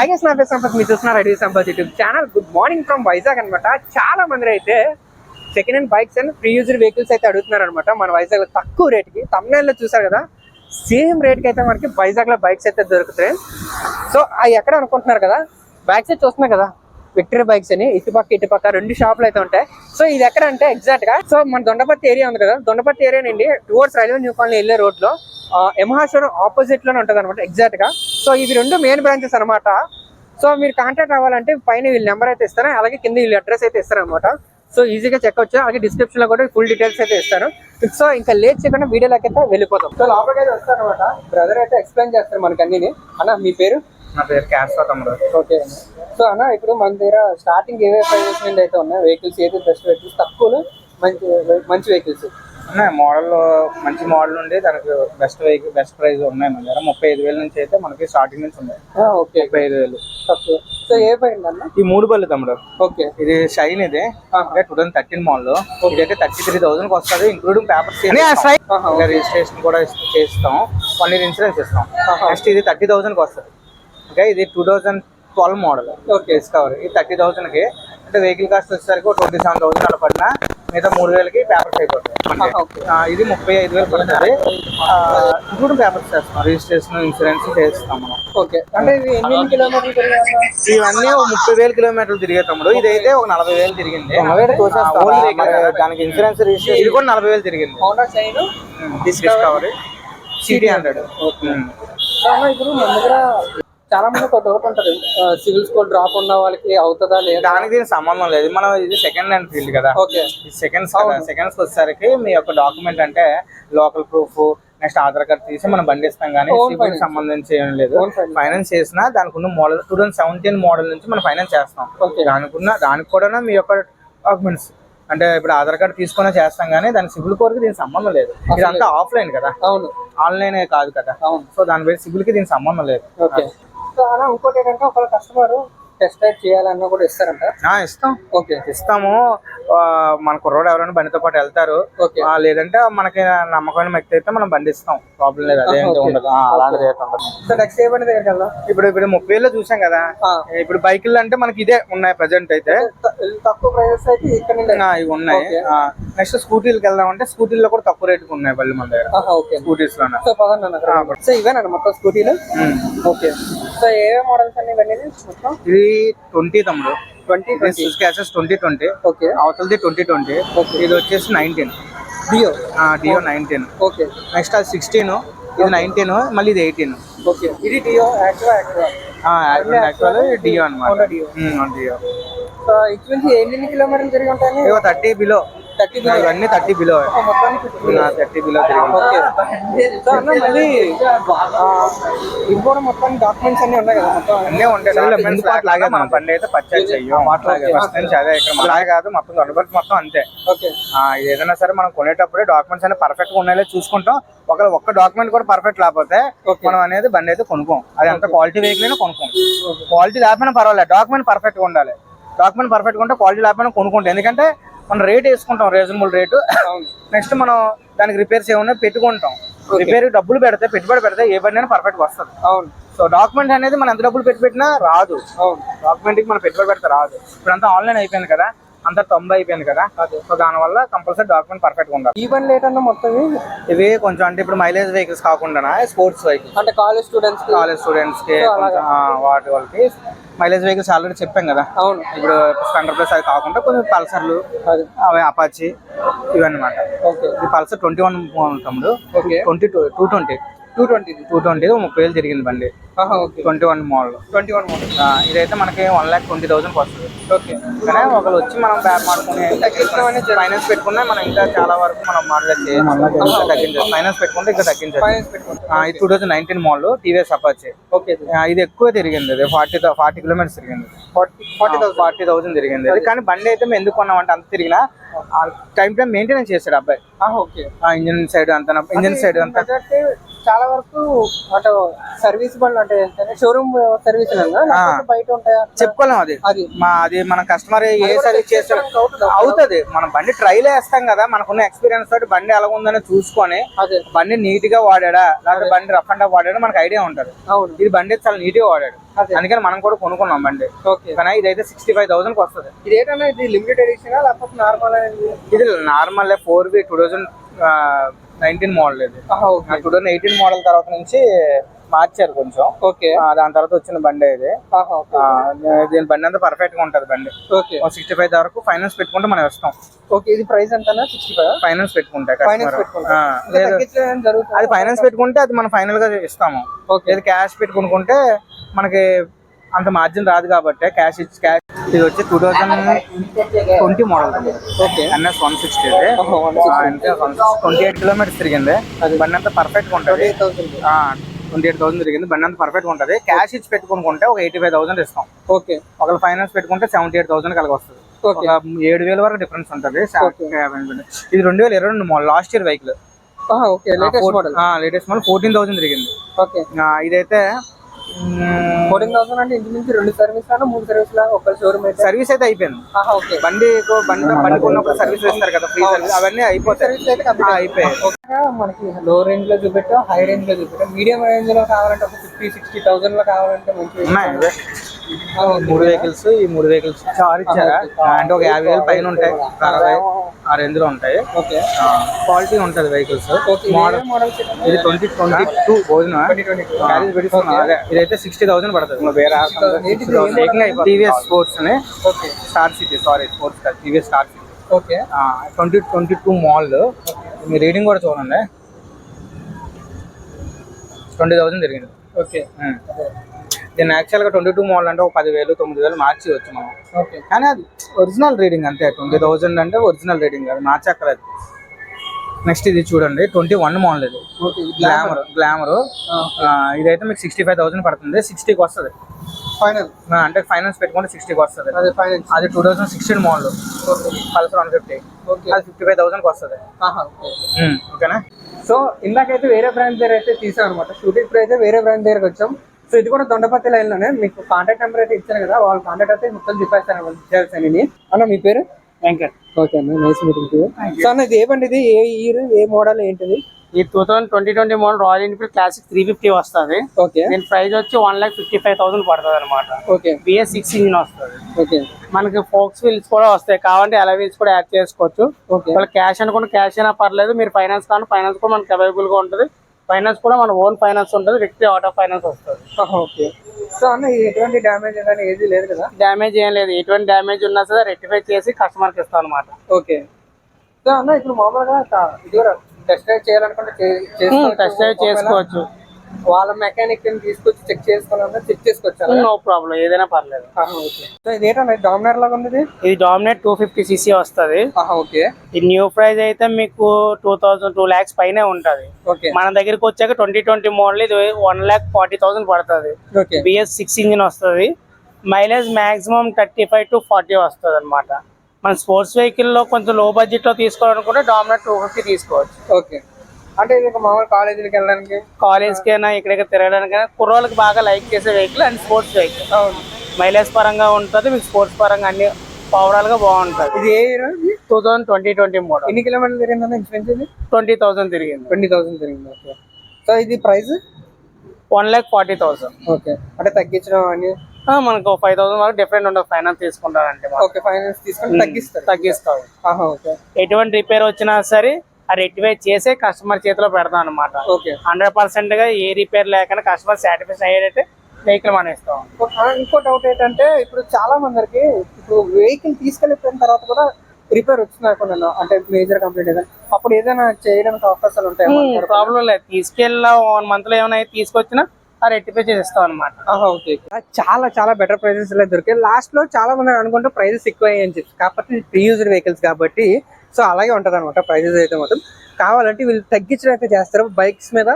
ఐగెస్ నా పేరు సంపత్. మీరు చూస్తున్నారు ready Sampath YouTube channel. Good morning from Vizag అనమాట చాలా మంది అయితే second hand bikes and free user vehicles అయితే అడుగుతున్నారు అనమాట మన వైజాగ్ తక్కువ రేట్కి తమిళనాడులో చూసారు కదా సేమ్ రేట్కి అయితే మనకి వైజాగ్లో బైక్స్ అయితే దొరుకుతాయి. సో అవి ఎక్కడ అనుకుంటున్నారు కదా బైక్స్ అయితే చూస్తున్నారు కదా విక్టరీ బైక్స్ అని ఇటుపక్క ఇటుపక్క రెండు షాపులు అయితే ఉంటాయి. సో ఇది ఎక్కడ అంటే ఎగ్జాక్ట్గా సో మన దొండపర్తి ఏరియా ఉంది కదా దొండపర్తి ఏరియా నుండి టువర్డ్స్ రైల్వే న్యూ కాలనీ వెళ్ళే రోడ్లో యమహాశ్వరం ఆపోజిట్లోనే ఉంటుంది అనమాట ఎగ్జాక్ట్గా. సో ఇవి రెండు మెయిన్ బ్రాంచెస్ అనమాట సో మీరు కాంటాక్ట్ అవ్వాలంటే పైన వీళ్ళ నెంబర్ అయితే ఇస్తాను అలాగే కింద వీళ్ళ అడ్రస్ అయితే ఇస్తారు అనమాట సో ఈజీగా చెక్ అవచ్చు అలాగే డిస్క్రిప్షన్లో కూడా ఫుల్ డీటెయిల్స్ అయితే ఇస్తాను. సో ఇంకా లేట్ చేయకుండా వీడియోలోకి అయితే వెళ్ళిపోతాం. సో లోపలికి అయితే వస్తారు అనమాట బ్రదర్ అయితే ఎక్స్ప్లెయిన్ చేస్తారు మనకి అన్ని అన్న మీ పేరు? నా పేరు క్యాస్వా తమ్ముడు. ఓకే. సో అన్న ఇప్పుడు మన దగ్గర స్టార్టింగ్ ఏవే ప్రైజెస్ నుండి అయితే ఉన్నాయి? వెహికల్స్ ఏది బెస్ట్ వెహికల్స్ తక్కువలో మంచి మంచి వెహికల్స్ ఉన్నాయి. మోడల్ మంచి మోడల్ నుండి దానికి బెస్ట్ వెహికల్ బెస్ట్ ప్రైస్ ఉన్నాయి మన దగ్గర. ముప్పై ఐదు వేల నుంచి అయితే మనకి స్టార్టింగ్ నుంచి ఉన్నాయి. ఓకే. ముప్పై ఐదు వేలు. సో ఏ ఈ మూడు బళ్ళు తమ్ముడు. ఓకే. ఇది షైన్ ఇది. టూ థౌసండ్ థర్టీన్ మోడల్ ఇదైతే థర్టీ త్రీ థౌసండ్ వస్తుంది. ఇంక్లూడింగ్ పేపర్స్ రిజిస్ట్రేషన్ కూడా చేస్తాం. వన్ ఇయర్ ఇన్సూరెన్స్ ఇస్తాం. నెక్స్ట్ ఇది థర్టీ థౌసండ్కి వస్తుంది. ఓకే ఇది two thousand twelve model okay. Discover ఇది థర్టీ థౌసండ్కి అంటే వెహికల్ కాస్ట్ వచ్చేసరికి ట్వంటీ సెవెన్ థౌసండ్ అలా పడినా మిగతా మూడు వేలకి ఓకే. ఆ, ఇది ముప్పై ఐదు వేలు పడుతుంది. ఇప్పుడు పేపర్స్ చేస్తాం. రిజిస్ట్రేషన్ ఇన్సూరెన్స్ చేస్తాం మనం. ఓకే. అంటే ఇవి ఎన్ని కిలోమీటర్లు ఇవన్నీ ఒక ముప్పై వేల కిలోమీటర్లు తిరిగే తమ్ముడు. ఇదైతే ఒక నలభై వేలు తిరిగింది. దానికి ఇన్సూరెన్స్ రిజిస్ట్రేషన్? ఇది కూడా నలభై వేలు తిరిగింది. డిస్కవరీ సిటీ హండ్రెడ్ ఇప్పుడు మన దగ్గర చాలా మంది ఒక డౌట్ ఉంటుంది సివిల్ స్కోర్ డ్రాప్ ఉన్న వాళ్ళకి అవుతుందా లేదా? దానికి దీనికి సంబంధం లేదు. మనం ఇది సెకండ్ హ్యాండ్ ఫీల్డ్ కదా. ఓకే. సెకండ్స్ సెకండ్స్ వచ్చేసరికి మీ యొక్క డాక్యుమెంట్ అంటే local proof next Aadhaar card తీసి మనం బండి ఇస్తాం కానీ సివిల్. సంబంధించి ఏం లేదు. ఫైనాన్స్ చేసినా దానికి ఉన్న model two thousand seventeen model నుంచి మనం ఫైనాన్స్ చేస్తాం. దానికి ఉన్న దానికి కూడా మీ యొక్క డాక్యుమెంట్స్ అంటే ఇప్పుడు ఆధార్ కార్డ్ తీసుకునే చేస్తాం కానీ దాని సివిల్ కోర్కి దీనికి సంబంధం లేదు. ఇదంతా ఆఫ్లైన్ కదా. అవును. ఆన్లైన్ కాదు కదా. అవును. సో దాని పేరు సివిల్కి దీనికి సంబంధం లేదు. అలా ఇంకోటి ఏంటంటే ఒకవేళ కస్టమర్ టెస్ట్ రైడ్ చేయాలన్నా కూడా ఇస్తారంట. ఆ, ఇస్తాం. ఓకే. ఇస్తాము. మన కుర్రోడు ఎవరైనా బండితో పాటు వెళ్తారు. లేదంటే మనకి నమ్మకమైన వ్యక్తి అయితే మనం బండి ఇస్తాం. ప్రాబ్లం లేదు Okay. ఉండదు. అలాంటిది నెక్స్ట్ ఏ బండి దగ్గరికి వెళ్దాం? ఇప్పుడు ఇప్పుడు ముప్పై వేలు చూసాం కదా. ఇప్పుడు బైకులు అంటే మనకి ఇదే ఉన్నాయి ప్రజెంట్ అయితే. తక్కువ ప్రైజెస్ అయితే ఇక్కడ ఇవి ఉన్నాయి. నెక్స్ట్ స్కూటీలకు వెళ్దాం అంటే స్కూటీల్లో కూడా తక్కువ రేటుకు ఉన్నాయి బళ్ళు మన దగ్గర. స్కూటీస్లోనే సో అన్న ఇవేనండి మొత్తం స్కూటీలు. ఓకే. సో ఏ మోడల్స్ అన్ని ఇవన్నీ మొత్తం ఇది ట్వంటీ తమ్ముడు. ట్వంటీ ఇది Suzuki Access twenty twenty okay. అవతలది twenty twenty ఇది వచ్చేసి nineteen Dio Dio nineteen okay. Next అది సిక్స్టీన్ ఇది నైన్టీన్ మళ్ళీ ఇది ఎయిటీన్ ఓకే. ఇది Dio Activa Activa actual Dio అనమాట. డియో సో ఇటు నుంచి ఎన్ని కిలోమీటర్లు తిరిగి ఉంటాయని ఇగో థర్టీ బిలో థర్టీ ఇవన్నీ థర్టీ బిలో. థర్టీ బిలో తిరిగి ఓకే. సో అన్న మళ్ళీ మొత్తం డాక్యుమెంట్స్ అన్ని ఉన్నాయి కదా మొత్తం? అన్నీ ఉంటాయి. డాక్యుమెంట్స్ లాగే మన బండి అయితే పర్చేజ్ చెయ్యం. ఫస్ట్ నుంచి అదే ఇక్కడ మన కాదు మొత్తం దొండబట్టి మొత్తం అంతే. ఓకే. ఏదైనా సరే మనం కొనేటప్పుడే డాక్యుమెంట్స్ అన్ని పర్ఫెక్ట్గా ఉన్నాయో చూసుకుంటాం. ఒకవేళ ఒక్క డాక్యుమెంట్ కూడా పర్ఫెక్ట్ లేకపోతే. మనం అనేది బండి అయితే కొనుక్కోం. అది ఎంత క్వాలిటీ వెహికల్ అయినా కొనుక్కోం. క్వాలిటీ లేకపోయినా పర్వాలేదు. డాక్యుమెంట్ పర్ఫెక్ట్గా ఉండాలి. డాక్యుమెంట్ పర్ఫెక్ట్గా ఉంటే క్వాలిటీ లేకపోయినా కొనుక్కుంటాం. ఎందుకంటే మనం రేట్ వేసుకుంటాం రీజనబుల్ రేటు నెక్స్ట్ మనం దానికి రిపేర్స్ ఏమన్నా పెట్టుకుంటాం. రిపేర్ డబ్బులు పెడితే పెట్టుబడి పెడితే ఏ బండి అయినా పర్ఫెక్ట్ వస్తుంది. అవును. సో డాక్యుమెంట్ అనేది మనం ఎంత డబ్బులు పెట్టి పెట్టినా రాదు. అవును. డాక్యుమెంట్కి మనం పెట్టుబడి పెడితే రాదు. ఇప్పుడు అంతా ఆన్లైన్ అయిపోయింది కదా. అంతా తొంభై అయిపోయింది కదా. సో దానివల్ల కంపల్సరీ డాక్యుమెంట్ పర్ఫెక్ట్గా ఉండాలి. ఈ బండి లేట్ అన్న మొత్తం ఇవి? కొంచెం అంటే ఇప్పుడు మైలేజ్ వెహికల్స్ కాకుండా స్పోర్ట్స్ వెహికల్స్ అంటే కాలేజ్ స్టూడెంట్స్ కాలేజ్ స్టూడెంట్స్కి వాటి వాళ్ళకి మైలేజ్ వెహికల్స్ ఆల్రెడీ చెప్పాం కదా. అవును. ఇప్పుడు స్పెండర్ ప్లస్ అవి కాకుండా కొంచెం పల్సర్లు అది. అవి అపాచి ఇవన్నమాట. ఓకే. ఇది పల్సర్ ట్వంటీ వన్ తమ్ముడు. Okay. Twenty two two twenty two twenty two twenty ముప్పై వేలు తిరిగింది బండి. ఆహా okay. Twenty one model. Twenty one model. ఇదైతే మనకి వన్ ల్యాక్ ట్వంటీ థౌసండ్ వస్తుంది ఓకే. కానీ ఒకళ్ళు వచ్చి మనం బ్యాక్ మాడుకుని ఫైనాన్స్ పెట్టుకున్నా మనం ఇంకా చాలా వరకు మనం మాడలేదు తగ్గించచ్చు ఫైనాన్స్ పెట్టుకుంటే ఇంకా తగ్గించచ్చు. ఫైనాన్స్ పెట్టుకోండి ఆ, ఇది two thousand nineteen model TVS Apache. Okay. ఇది ఎక్కువ తిరిగింది. అది ఫార్టీ ఫార్టీ కిలోమీటర్స్ తిరిగింది. Forty forty thousand. Forty thousand తిరిగింది. అది కానీ బండి అయితే మేము ఎందుకు కొన్నామంటే అంత తిరిగినా టైం టైం మెయింటెనెన్స్ చేశాడు అబ్బాయి. ఆహా ఓకే. ఆ ఇంజిన్ సైడ్ అంతా ఇంజిన్ సైడ్ అంతా. చాలా వరకు అంటే సర్వీస్ బండ్లు అంటే షోరూమ్ సర్వీస్ బయట ఉంటాయా చెప్పుకోలేం అది. అది. మా అది మన కస్టమర్ ఏ సర్వీస్ చేసుకోవడానికి అవుతుందా? మనం బండి ట్రైల్ వేస్తాం కదా మనకున్న ఎక్స్పీరియన్స్ తోటి బండి ఎలా ఉందని చూసుకొని బండి నీట్గా వాడాడా లేకపోతే బండి రఫ్ అండ్ వాడాడా మనకు ఐడియా ఉంటది. ఇది బండి చాలా నీట్గా వాడాడు. అదే. అందుకని మనం కూడా కొనుక్కున్నాం బండి. ఓకే. కానీ ఇదైతే సిక్స్టీ ఫైవ్ థౌసండ్ వస్తుంది. ఇది ఏంటన్నా ఇది లిమిటెడ్ ఎడిషన్ లేకపోతే నార్మల్ ఇది? Normal four B two thousand nineteen model ఇది. టూ థౌజండ్ ఎయిటీన్ మోడల్ తర్వాత నుంచి మార్చారు కొంచెం. ఓకే. దాని తర్వాత వచ్చిన బండి ఇది. దీని బండి అంతా పర్ఫెక్ట్గా ఉంటది బండి. ఓకే. సిక్స్టీ ఫైవ్ వరకు ఫైనాన్స్ పెట్టుకుంటే మనం ఇస్తాం ఓకే ఇది ప్రైస్ ఎంతనా? సిక్స్టీ ఫైవ్ ఫైనాన్స్ పెట్టుకుంటే అది ఫైనాన్స్ పెట్టుకుంటే అది మనం ఫైనల్గా ఇస్తాము. ఓకే. లేదు క్యాష్ పెట్టుకుంటే మనకి అంత మార్జిన్ రాదు కాబట్టి క్యాష్ ఇచ్చి క్యాష్ ఇది వచ్చి two thousand twenty model okay NS one sixty ఓహో, 160. ట్వంటీ ఎయిట్ కిలోమీటర్స్ తిరిగింది. అది. బండి అంతా పర్ఫెక్ట్గా ఉంటుంది. ట్వంటీ ఎయిట్ థౌసండ్ తిరిగింది. బండి అంతా పర్ఫెక్ట్ ఉంటుంది. క్యాష్ ఇచ్చి పెట్టుకుంటే ఒక ఎయిటీ ఫైవ్ థౌసండ్ ఇస్తాం. ఓకే ఒకవేళ ఫైనాన్స్ పెట్టుకుంటే సెవెంటీ ఎయిట్ థౌసండ్ కలిగి వస్తుంది ఏడు వేల వరకు డిఫరెన్స్ ఉంటుంది. ఇది రెండు వేల ఇరవై రెండు model last year vehicle okay latest model fourteen thousand తిరిగింది. ఓకే ఇదైతే ఫోర్టీన్ థౌసండ్ అంటే ఇంటి నుంచి రెండు సర్వీస్ లా మూడు సర్వీస్ లా ఒక షోరూమ్ అయితే. సర్వీస్ అయితే అయిపోయింది. ఓకే. బండి బండి బండి కొన్నప్పుడు సర్వీస్ ఇస్తారు కదా ఫ్రీ సర్వీస్ అవన్నీ అయిపోతాయి. సర్వీస్ అయితే అయిపోయాయి. మనకి లో రేంజ్లో చూపెట్టాం హై రేంజ్లో చూపెట్టాం. మీడియం రేంజ్లో కావాలంటే ఒక ఫిఫ్టీ సిక్స్టీ థౌసండ్లో కావాలంటే మంచి. మూడు వెహికల్స్ ఈ మూడు వెహికల్స్ చార్ ఇచ్చారా? అంటే ఒక యాభై వేలు పైన ఉంటాయి. అరవై ఆ రేంజ్లో ఉంటాయి. ఓకే. క్వాలిటీ ఉంటది వెహికల్స్ మోడల్ ఇది ట్వంటీ ట్వంటీ టూ పెట్టుకున్నా అదే. ఇదైతే సిక్స్టీ థౌసండ్ పడుతుంది. వేరే టీవీఎస్ స్పోర్ట్స్ అని. Okay. Star city sorry sports కాదు TVS star city okay. Twenty twenty two mall మీ రీడింగ్ కూడా చూడండి. ట్వంటీ థౌసండ్ జరిగింది. ఓకే. దీన్ని యాక్చువల్గా ట్వంటీ టూ మోడల్ అంటే ఒక పదివేలు తొమ్మిది వేలు మార్చి వచ్చు మనం. ఓకే. కానీ అది ఒరిజినల్ రీడింగ్ అంతే ట్వంటీ థౌసండ్ అంటే ఒరిజినల్ రీడింగ్ అది మార్చక్కర్లేదు. నెక్స్ట్ ఇది చూడండి ట్వంటీ వన్ మోడల్ ఇది గ్లామర్ గ్లామర్ ఇదైతే మీకు సిక్స్టీ ఫైవ్ థౌసండ్ పడుతుంది సిక్స్టీకి వస్తుంది. ఫైనల్ అంటే ఫైనాన్స్ పెట్టుకుంటే సిక్స్టీకి వస్తుంది. అదే ఫైనల్ అది two thousand sixteen model Pulsar one fifty okay. అది ఫిఫ్టీ ఫైవ్ థౌసండ్కి వస్తుంది. ఓకేనా? సో ఇందాకైతే వేరే బ్రాంచ్ దగ్గర అయితే తీసాం అనమాట షూటింగ్ ఇప్పుడు అయితే వేరే బ్రాంచ్ దగ్గరకు వచ్చాం. సో ఇది కూడా దొండపత్తి లైన్లోనే. మీకు కాంటాక్ట్ నెంబర్ అయితే ఇచ్చాను కదా వాళ్ళ కాంటాక్ట్ అయితే మొత్తం చెప్పేస్తాను డీటెయిల్స్ అని అన్న మీ పేరు? వెంకట్. ఓకే అన్న నైస్ మీటింగ్ సో అన్న ఇది ఏ బండి ఇది? ఏ ఇయర్ ఏ మోడల్ ఏంటిది? ఈ two thousand twenty twenty model Royal Enfield Classic three fifty వస్తుంది. ఓకే. దీని ప్రైస్ వచ్చి one lakh fifty five thousand పడుతుంది అనమాట ఓకే బిఎస్ సిక్స్ ఇంజిన్ వస్తుంది. ఓకే. మనకి ఫోక్స్ వీల్స్ కూడా వస్తాయి. కావాలంటే అలా వీల్స్ కూడా యాడ్ చేసుకోవచ్చు. ఓకే. ఒకవేళ క్యాష్ అనుకుంటే క్యాష్ అయినా పర్లేదు. మీరు ఫైనాన్స్ కానీ ఫైనాన్స్ కూడా మనకి అవైలబుల్గా ఉంటుంది. ఫైనాన్స్ కూడా మన ఓన్ ఫైనాన్స్ ఉంటుంది వ్యక్తి ఆటో ఫైనాన్స్ వస్తుంది. ఓకే. సో అన్న ఎటువంటి డ్యామేజ్ కానీ ఏది లేదు కదా? డ్యామేజ్ ఏం లేదు. ఎటువంటి డ్యామేజ్ ఉన్నా సరే రెక్టిఫై చేసి కస్టమర్కి ఇస్తాం అనమాట ఓకే. సో అన్న ఇప్పుడు మామూలుగా ఇది కూడా టెస్ట్ డ్రైవ్ చేయాలనుకుంటే. టెస్ట్ డ్రైవ్ చేసుకోవచ్చు. వాళ్ళ మెకానిక్ తీసుకొచ్చి చెక్ చేసుకోవాలన్నా చెక్ చేసుకోవచ్చు నో ప్రాబ్లం ఏదైనా పర్లేదు. సో ఇది ఏంటన్నా డామినర్ లాగా ఉంది ఇది? డామినేట్ టూ ఫిఫ్టీ సీసీ వస్తుంది. ఓకే. ఈ న్యూ ప్రైస్ అయితే మీకు టూ థౌసండ్ టూ ల్యాక్స్ పైనే ఉంటది. ఓకే. మన దగ్గరికి వచ్చాక ట్వంటీ ట్వంటీ మోడల్ ఇది వన్ ల్యాక్ ఫార్టీ థౌసండ్ పడుతుంది. బిఎస్ సిక్స్ ఇంజిన్ వస్తుంది mileage maximum thirty five to forty వస్తుంది అనమాట మన స్పోర్ట్స్ వెహికల్లో కొంచెం లో బడ్జెట్లో తీసుకోవాలనుకుంటే డామినేట్ టూ ఫిఫ్టీ తీసుకోవచ్చు. ఓకే. అంటే ఇది మామూలు కాలేజీకి వెళ్ళడానికి? కాలేజ్ కైనా ఇక్కడికి తిరగడానికైనా కుర్రోళ్ళకి బాగా లైక్ చేసే వెహికల్ అండ్ స్పోర్ట్స్ వెహికల్ అవును. మైలేజ్ పరంగా ఉంటుంది మీకు స్పోర్ట్స్ పరంగా అన్ని ఓవరాల్గా బాగుంటుంది. ఇది ఏ year two thousand twenty twenty model ఎన్ని కిలోమీటర్లు తిరిగిందన్న ఇన్సూరెన్స్ ఇది? ట్వంటీ థౌసండ్ తిరిగింది. ట్వంటీ థౌసండ్ తిరిగింది ఓకే సో ఇది price one lakh forty thousand okay అంటే తగ్గించడం అని మనకు ఫైవ్ థౌసండ్ వరకు డిఫరెంట్ ఉండదు ఫైనాన్స్ తీసుకుంటారంటే. ఓకే ఫైనాన్స్ తీసుకొని తగ్గిస్తారు. తగ్గిస్తాం ఆహా ఓకే ఎటువంటి రిపేర్ వచ్చినా సరే ఆ రెక్టిఫై చేసే కస్టమర్ చేతిలో పెడతాం అనమాట ఓకే. హండ్రెడ్ పర్సెంట్గా ఏ రిపేర్ లేకుండా కస్టమర్ సాటిస్ఫై అయ్యేటట్టు వెహికల్ మనం ఇస్తాం ఇంకో డౌట్ ఏంటంటే ఇప్పుడు చాలా మందికి ఇప్పుడు వెహికల్ తీసుకెళ్ళిపోయిన తర్వాత కూడా రిపేర్ వచ్చింది అనుకున్నాను. అంటే మేజర్ కంప్లైంట్ ఏదైనా. అప్పుడు ఏదైనా చేయడానికి అవకాశాలు ఉంటాయి ప్రాబ్లం లేదు. తీసుకెళ్ళా వన్ మంత్లో ఏమైనా తీసుకొచ్చినా ఆ రెక్టిఫై చేసి ఇస్తాం అనమాట ఓకే. చాలా చాలా బెటర్ ప్రైసెస్లో దొరికాయి. లాస్ట్లో చాలా మంది అనుకుంటే ప్రైసెస్ ఎక్కువ అని చెప్పి. కాకపోతే ప్రీ యూజ్డ్ వెహికల్స్ కాబట్టి సో అలాగే ఉంటుంది అనమాట ప్రైజెస్ అయితే మొత్తం కావాలంటే వీళ్ళు తగ్గించడం అయితే చేస్తారు. బైక్స్ మీద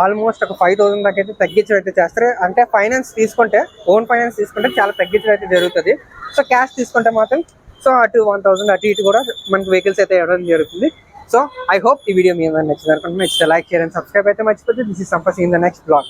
ఆల్మోస్ట్ ఒక ఫైవ్ థౌసండ్ దాకా అయితే తగ్గించడం అయితే చేస్తారు. అంటే ఫైనాన్స్ తీసుకుంటే ఓన్ ఫైనాన్స్ తీసుకుంటే చాలా తగ్గించడం అయితే జరుగుతుంది. సో క్యాష్ తీసుకుంటే మాత్రం సో అటు వన్ థౌసండ్ అటు ఇటు కూడా మనకి వెహికల్స్ అయితే ఇవ్వడం జరుగుతుంది. సో ఐ హోప్ ఈ వీడియో మీ నచ్చింది అనుకుంటున్నాను. నచ్చితే లైక్ చేయండి సబ్స్క్రైబ్ అయితే మర్చిపోతే. దిస్ ఇస్ సంపస్ ఇన్ ద నెక్స్ట్ బ్లాగ్